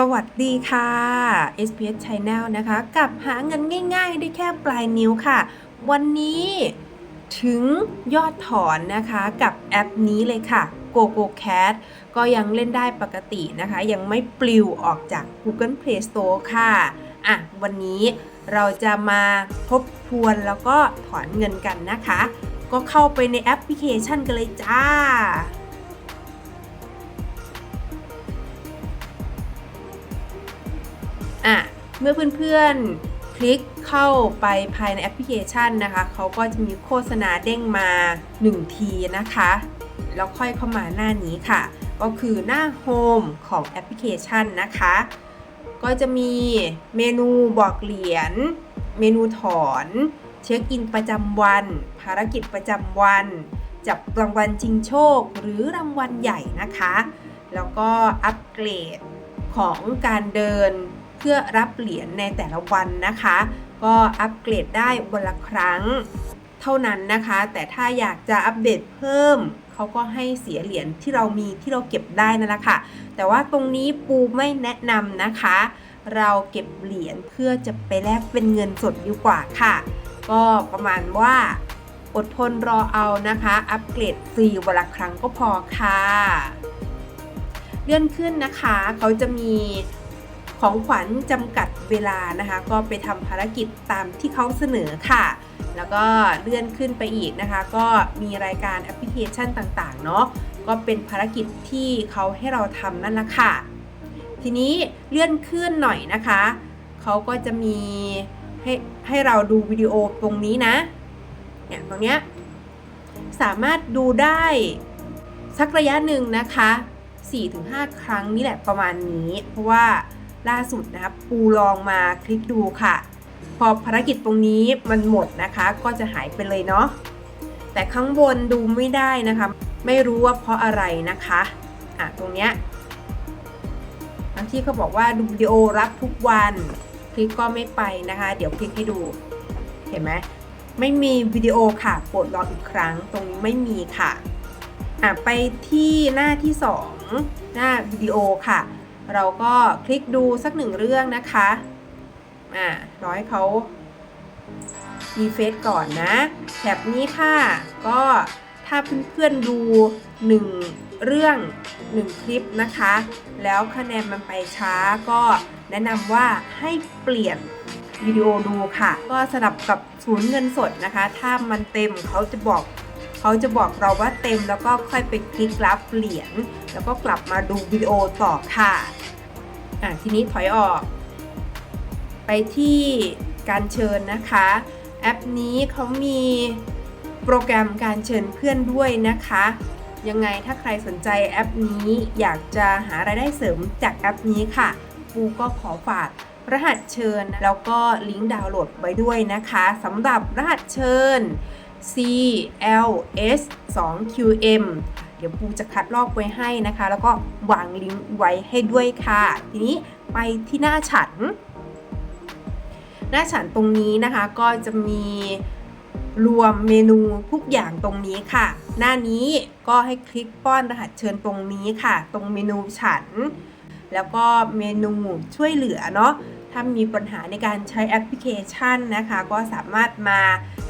สวัสดีค่ะ SPS Channel นะคะ กับหาเงินง่าย ๆ ได้แค่ปลายนิ้วค่ะ วันนี้ถึงยอดถอนนะคะกับแอปนี้เลยค่ะ GoGoCat ก็ยังเล่นได้ปกตินะคะ ยังไม่ปลิวออกจาก Google Play Store ค่ะ อะ วันนี้เราจะมาทบทวนแล้วก็ถอนเงินกันนะคะ ก็เข้าไปในแอปพลิเคชันกันเลยจ้า เมื่อเพื่อนๆ คลิกเข้าไปภายในแอปพลิเคชันนะคะ เขาก็จะมีโฆษณาเด้งมา 1 ทีนะคะ แล้วค่อยเข้ามาหน้านี้ค่ะ ก็คือหน้าโฮมของแอปพลิเคชันนะคะ ก็จะมีเมนูบอกเหรียญ เมนูถอน เช็คอินประจำวัน ภารกิจประจำวัน จับรางวัลชิงโชค หรือรางวัลใหญ่นะคะ แล้วก็อัปเกรดของการเดิน เพื่อรับเหรียญในแต่ละวันนะคะ ก็อัปเกรดได้วันละครั้งเท่านั้นนะคะ แต่ถ้าอยากจะอัปเดตเพิ่มเขาก็ให้เสียเหรียญที่เรามีที่เราเก็บได้นั่นแหละค่ะแต่ว่าตรงนี้ปูไม่แนะนำนะคะ เราเก็บเหรียญเพื่อจะไปแลกเป็นเงินสดดีกว่าค่ะ ก็ประมาณว่าอดทนรอเอานะคะ อัปเกรดฟรีวันละครั้งก็พอค่ะ เลื่อนขึ้นนะคะ เขาจะมี ของขวัญจำกัดเวลานะคะ ก็ไปทำภารกิจตามที่เขาเสนอค่ะ แล้วก็เลื่อนขึ้นไปอีกนะคะ ก็มีรายการแอปพลิเคชันต่างๆ เนาะก็เป็นภารกิจที่เขาให้เราทำนั่นแหละค่ะ ทีนี้เลื่อนขึ้นหน่อยนะคะ เขาก็จะมีให้ให้เราดูวิดีโอตรงนี้นะ เนี่ยตรงเนี้ยสามารถดูได้สักระยะหนึ่งนะคะ 4-5 ครั้งนี่แหละประมาณนี้ เพราะว่า ล่าสุดนะครับปูลองมาคลิกดูค่ะ พอภารกิจตรงนี้มันหมดนะคะ ก็จะหายไปเลยเนาะแต่ข้างบนดูไม่ได้นะคะ ไม่รู้ว่าเพราะอะไรนะคะอะตรงเนี้ยบางที่เขาบอกว่าดูวิดีโอรับทุกวันคลิกก็ไม่ไปนะคะ เดี๋ยวคลิกให้ดูเห็นไหมไม่มีวิดีโอค่ะโปรดรองอีกครั้งตรงนี้ไม่มีค่ะอะไปที่หน้าที่ 2 หน้าวิดีโอค่ะ เราก็คลิกดูสักหนึ่งเรื่องนะคะอ่ารอให้เขารีเฟซก่อนนะแถบนี้ค่ะ ก็ถ้าเพื่อนๆดู 1 เรื่อง 1 คลิปนะคะ แล้วคะแนนมันไปช้าก็แนะนำว่าให้เปลี่ยนวิดีโอดูค่ะ ก็สลับกับศูนย์เงินสดนะคะ ถ้ามันเต็มเขาจะบอก เขาจะบอกเราว่าเต็มแล้วก็ค่อยไปคลิกรับเหรียญแล้วก็กลับมาดูวิดีโอต่อค่ะอะทีนี้ถอยออก ไปที่การเชิญนะคะ แอปนี้เขามีโปรแกรมการเชิญเพื่อนด้วยนะคะ ยังไงถ้าใครสนใจแอปนี้อยากจะหารายได้เสริมจากแอปนี้ค่ะปูก็ขอฝากรหัสเชิญแล้วก็ลิงก์ดาวน์โหลดไว้ด้วยนะคะสำหรับรหัสเชิญ CLS 2 QM เดี๋ยวปูจะคัดลอกไว้ให้นะคะ แล้วก็วางลิงก์ไว้ให้ด้วยค่ะ ทีนี้ไปที่หน้าฉัน หน้าฉันตรงนี้นะคะก็จะมีรวมเมนูทุกอย่างตรงนี้ค่ะ หน้านี้ก็ให้คลิกป้อนรหัสเชิญตรงนี้ค่ะ ตรงเมนูฉัน แล้วก็เมนูช่วยเหลือเนาะ ถ้ามีปัญหาในการใช้แอปพลิเคชันนะคะ ก็สามารถมา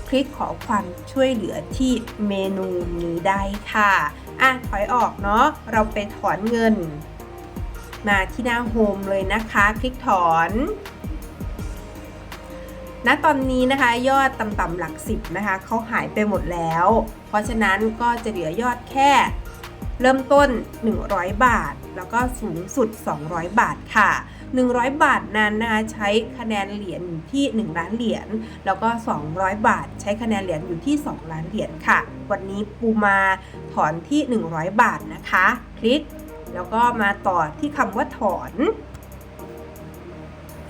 คลิกขอความช่วยเหลือที่เมนูนี้ได้ค่ะอะถอยออกเนาะเราไปถอนเงิน มาที่หน้าโฮมเลยนะคะ คลิกถอนณตอนนี้นะคะยอดต่ำๆหลักสิบนะคะเขาหายไปหมดแล้ว เพราะฉะนั้นก็จะเหลือยอดแค่เริ่มต้น 100 บาท แล้วก็สูงสุด 200 บาทค่ะ 100 บาทนั้นนะคะใช้คะแนนเหรียญอยู่ที่ 1 ล้านเหรียญแล้วก็ 200 บาท ใช้คะแนนเหรียญอยู่ที่ 2 ล้านเหรียญค่ะ วันนี้ปูมาถอนที่ 100 บาทนะคะ คลิก แล้วก็มาต่อที่คำว่าถอน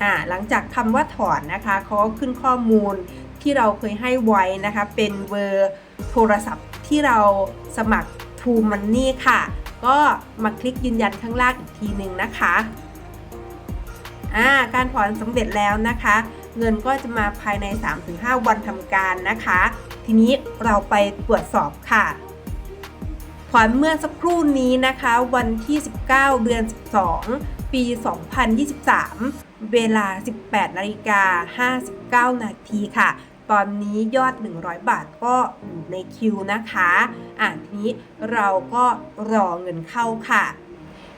อ่าหลังจากคำว่าถอนนะคะเขาก็ขึ้นข้อมูลที่เราเคยให้ไว้นะคะ เป็นเบอร์โทรศัพท์ที่เราสมัคร True Money ค่ะ ก็มาคลิกยืนยันข้างล่างอีกทีหนึ่งนะคะ อ่าการถอนสำเร็จแล้วนะคะ เงินก็จะมาภายใน 3-5 วันทำการนะคะ ทีนี้เราไปตรวจสอบค่ะถอนเมื่อสักครู่นี้นะคะ วันที่ 19 เดือน 12 ปี 2023 เวลา 18นาฬิกา59 นาทีค่ะ ตอนนี้ยอด 100 บาทก็อยู่ในคิวนะคะ อ่าทีนี้เราก็รอเงินเข้าค่ะ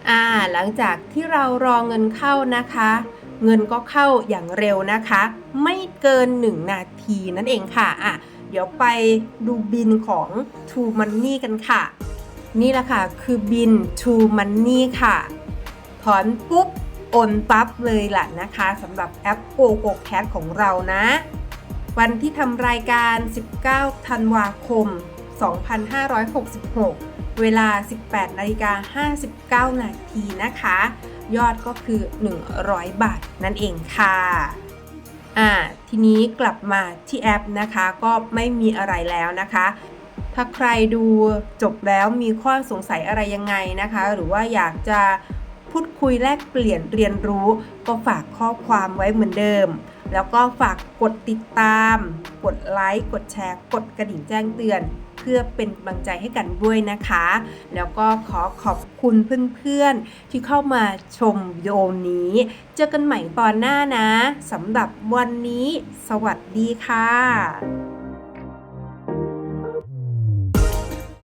อ่าหลังจากที่เรารอเงินเข้านะคะ เงินก็เข้าอย่างเร็วนะคะ ไม่เกิน 1 นาทีนั่นเองค่ะอะ เดี๋ยวไปดูบินของ True Money กันค่ะ นี่แหละค่ะ คือบิน True Money ค่ะ ถอนปุ๊บโอนปั๊บเลยล่ะนะคะสำหรับแอป GoGo c a s ของเรานะ วันที่ทำรายการ 19 ธันวาคม 2566 เวลา 18นาฬิกา59 นาทีนะคะ ยอดก็คือ 100 บาทนั่นเองค่ะอ่าทีนี้กลับมาที่แอปนะคะก็ไม่มีอะไรแล้วนะคะ ถ้าใครดูจบแล้วมีข้อสงสัยอะไรยังไงนะคะ หรือว่าอยากจะพูดคุยแลกเปลี่ยนเรียนรู้ ก็ฝากข้อความไว้เหมือนเดิม แล้วก็ฝากกดติดตาม กดไลค์ กดแชร์ กดกระดิ่งแจ้งเตือน เพื่อเป็นกำลังใจให้กันด้วยนะคะ แล้วก็ขอขอบคุณเพื่อนๆ ที่เข้ามาชมวิดีโอนี้ เจอกันใหม่ตอนหน้านะสำหรับวันนี้ สวัสดีค่ะ